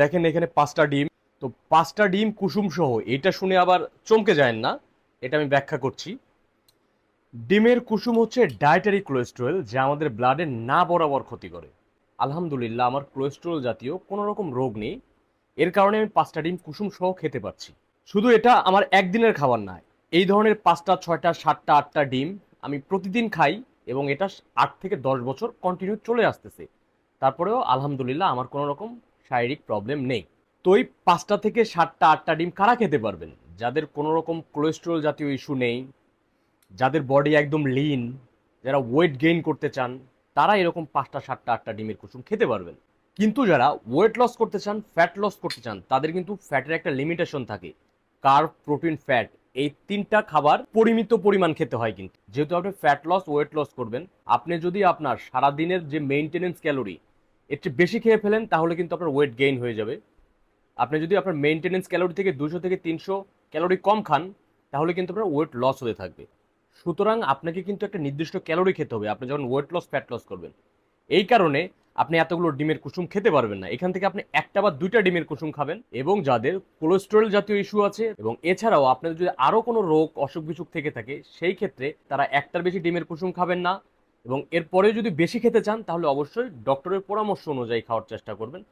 দেখেন এখানে পাঁচটা ডিম। তো পাঁচটা ডিম কুসুম সহ, এটা শুনে আবার চমকে যায় না, এটা আমি ব্যাখ্যা করছি। ডিমের কুসুম হচ্ছে ডায়েটারি কোলেস্টেরল যা আমাদের ব্লাডে না বরাবর ক্ষতি করে। আলহামদুলিল্লাহ, আমার কোলেস্টেরল জাতীয় কোনো রকম রোগ নেই। এর কারণে আমি পাঁচটা ডিম কুসুম সহ খেতে পারছি। শুধু এটা আমার একদিনের খাবার না এই ধরনের পাঁচটা, ছয়টা, সাতটা, আটটা ডিম আমি প্রতিদিন খাই এবং এটা আট থেকে দশ বছর কন্টিনিউ চলে আসতেছে। তারপরেও আলহামদুলিল্লাহ, আমার কোনো রকম শারীরিক প্রবলেম নেই। তো এই পাঁচটা থেকে সাতটা, আটটা ডিম কারা খেতে পারবেন? যাদের কোনো রকম কোলেস্টেরল জাতীয় ইস্যু নেই, যাদের বডি একদম লিন যারা ওয়েট গেইন করতে চান, তারা এরকম পাঁচটা, সাতটা, আটটা ডিমের কুসুম খেতে পারবেন। কিন্তু যারা ওয়েট লস করতে চান ফ্যাট লস করতে চান, তাদের কিন্তু ফ্যাটের একটা লিমিটেশন থাকে। কার্ব প্রোটিন ফ্যাট এই তিনটা খাবার পরিমিত পরিমাণ খেতে হয় কিন্তু। যেহেতু আপনি ফ্যাট লস ওয়েট লস করবেন, আপনি যদি আপনার সারাদিনের যে মেইনটেনেন্স ক্যালোরি চেয়ে বেশি খেয়ে ফেলেন, তাহলে কিন্তু আপনার ওয়েট গেইন হয়ে যাবে। আপনি যদি আপনার মেইনটেনেন্স ক্যালোরি থেকে দুশো থেকে তিনশো ক্যালোরি কম খান, তাহলে কিন্তু আপনার ওয়েট লস হতে থাকবে। সুতরাং আপনাকে কিন্তু একটা নির্দিষ্ট ক্যালোরি খেতে হবে, আপনি যখন ওয়েট লস ফ্যাট লস করবেন। এই কারণে আপনি এতগুলো ডিমের কুসুম খেতে পারবেন না। এখান থেকে আপনি একটা বা দুইটা ডিমের কুসুম খাবেন এবং যাদের কোলেস্টেরল জাতীয় ইস্যু আছে এবং এছাড়াও আপনাদের যদি আরও কোনো রোগ অসুখ বিসুখ থেকে থাকে, সেই ক্ষেত্রে তারা একটার বেশি ডিমের কুসুম খাবেন না। এবং এরপরে যদি বেশি খেতে চান তাহলে অবশ্যই ডক্টরের পরামর্শ অনুযায়ী খাওয়ার চেষ্টা করবেন।